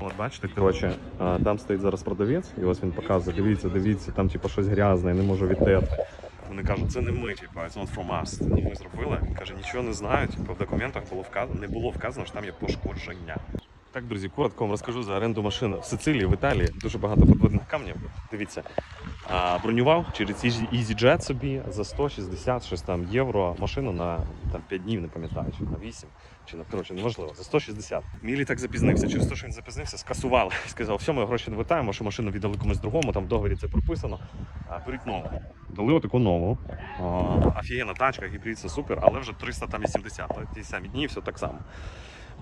От бачите, коротше, там стоїть зараз продавець, і ось він показує, дивіться, дивіться, там типу щось грязне, не можу відтерти. Вони кажуть, це не ми, типу, it's not from us, це не ми зробили. Він каже, нічого не знаю, типу, в документах було вказано, не було вказано, що там є пошкодження. Так, друзі, коротко вам розкажу за оренду машин в Сицилії, в Італії. Дуже багато подводних камнів. Дивіться, бронював через Easy- EasyJet собі за 160 щось там євро машину на там, 5 днів, не пам'ятаю, чи на 8, чи на коротше, неважливо, за 160. Мій літак запізнився. Через те, що він запізнився, скасували. Сказав, все, ми гроші не вертаємо, що машину віддали комусь другому, там в договорі це прописано. Беріть нову. Дали отаку нову. Офігенна тачка, гібрид, це супер, але вже 380, ті самі дні, все так само.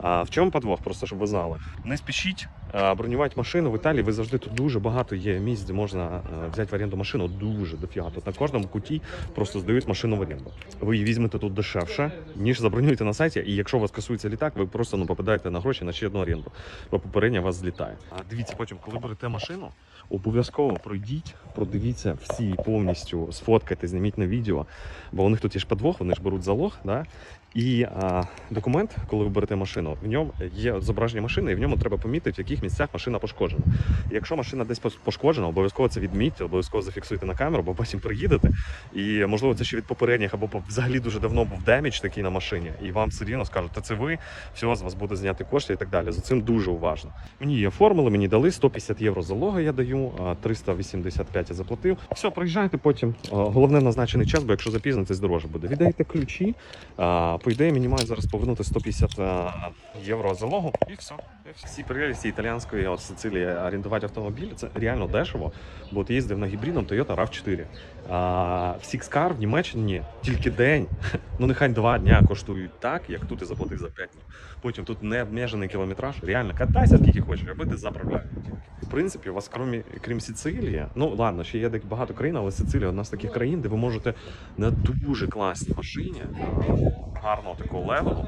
А, в чому подвох, просто щоб ви знали. Не спішіть бронювати машину в Італії. Ви завжди тут дуже багато є місць, де можна взяти в оренду машину. Дуже дофіга. Тут на кожному куті просто здають машину в оренду. Ви її візьмете тут дешевше, ніж забронюєте на сайті. І якщо у вас касується літак, ви просто ну попадаєте на гроші на ще одну оренду, бо попередня вас злітає. А дивіться, потім, коли берете машину, обов'язково пройдіть, продивіться всі повністю, сфоткайте, зніміть на відео, бо у них тут є ж подвох, вони ж беруть залог, да? І а, документ, коли ви берете машину, в ньому є зображення машини, і в ньому треба помітити, в яких місцях машина пошкоджена. І якщо машина десь пошкоджена, обов'язково це відмітьте, обов'язково зафіксуйте на камеру, бо потім приїдете. І можливо це ще від попередніх, або взагалі дуже давно був демідж такий на машині, і вам все рівно скажуть, та це ви, все, з вас буде зняти кошти і так далі. За цим дуже уважно. Мені її оформили, мені дали 150 євро залога, я даю, а 385 я заплатив. Все, приїжджайте потім. Головне назначений час, бо якщо запізнитесь, дороже буде. Віддайте ключі. По ідеї, мені мають зараз повернути 150 а, євро залогу, і все. І все. Всі прелісті італіянської от Сицилії орендувати автомобіль це реально дешево. Бо от їздив на гібридом Toyota RAV4. А в Six в Німеччині тільки день, ну нехай два дня коштують так, як тут і заплатив за 5 днів. Потім тут не обмежений кілометраж. Реально катайся скільки хочеш, аби ти заправляють. В принципі, у вас крім, крім Сицилії, ну ладно, ще є багато країн, але Сицилія одна з таких країн, де ви можете на дуже класній машині гарного такого левелу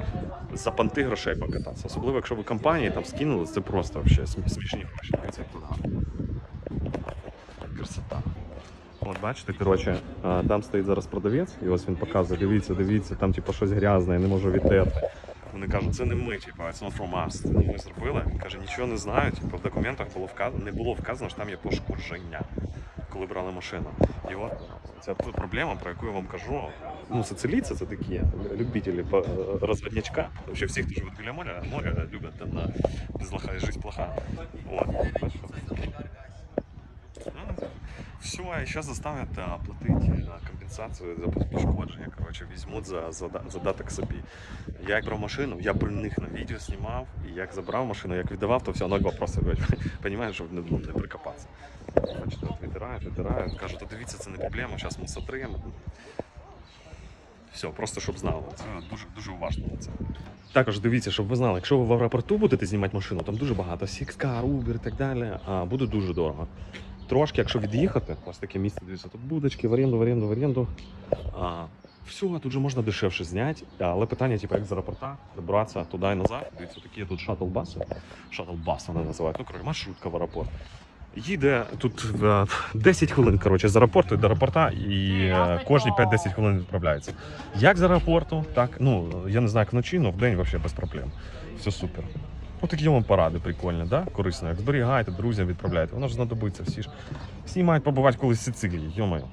за панти грошей покататися. Особливо, якщо ви компанії там скинули, це просто вообще смішні гроші. Гарно. Красота. От бачите, коротше, там стоїть зараз продавець, і ось він показує, дивіться, дивіться, там типу щось грязне, я не можу відтерти. Вони кажуть, це не ми, типу, it's not from us, це не ми зробили. Він каже, нічого не знаю, типу, в документах було вказано, не було вказано, що там є пошкодження, коли брали машину. І от ця проблема, про яку я вам кажу, ну, сицилійці це такі любителі по- розводнячка. Взагалі всі, хто живуть біля моря, моря люблять там на без лоха і життя плоха. От, все, а сейчас заставят а, платить компенсацію за пошкодження. Коротше, візьмуть за, за, задаток собі. Я як брав машину, я при них на відео знімав, і як забрав машину, як віддавав, то все, ноль вопросів. Понімаєш, щоб не, ну, не прикопатися. Бачите, от витирають, витирають, кажуть, дивіться, це не проблема, зараз ми сотримо. Все, просто щоб знали. Це дуже дуже уважно на це. Також дивіться, щоб ви знали, якщо ви в аеропорту будете знімати машину, там дуже багато Sixcar, Uber і так далі, а буде дуже дорого. Трошки, якщо від'їхати, ось таке місце, дивіться, тут будочки, в оренду, в оренду, в оренду. А, все, тут же можна дешевше зняти, але питання, типу, як з аеропорта добратися туди і назад. Дивіться, такі тут шатл-баси. Шатл-бас вони називають. Ну, коротше, маршрутка в аеропорт. Їде тут е, 10 хвилин коротше, з аеропорту до аеропорта, і е, кожні 5-10 хвилин відправляється. Як з аеропорту, так, ну, я не знаю, як вночі, але в день взагалі без проблем. Все супер. Отакі вам поради прикольні, да? корисно. Як зберігаєте, друзям відправляєте. Воно ж знадобиться всі ж. Всі мають побувати колись в Сицилії, йомаю.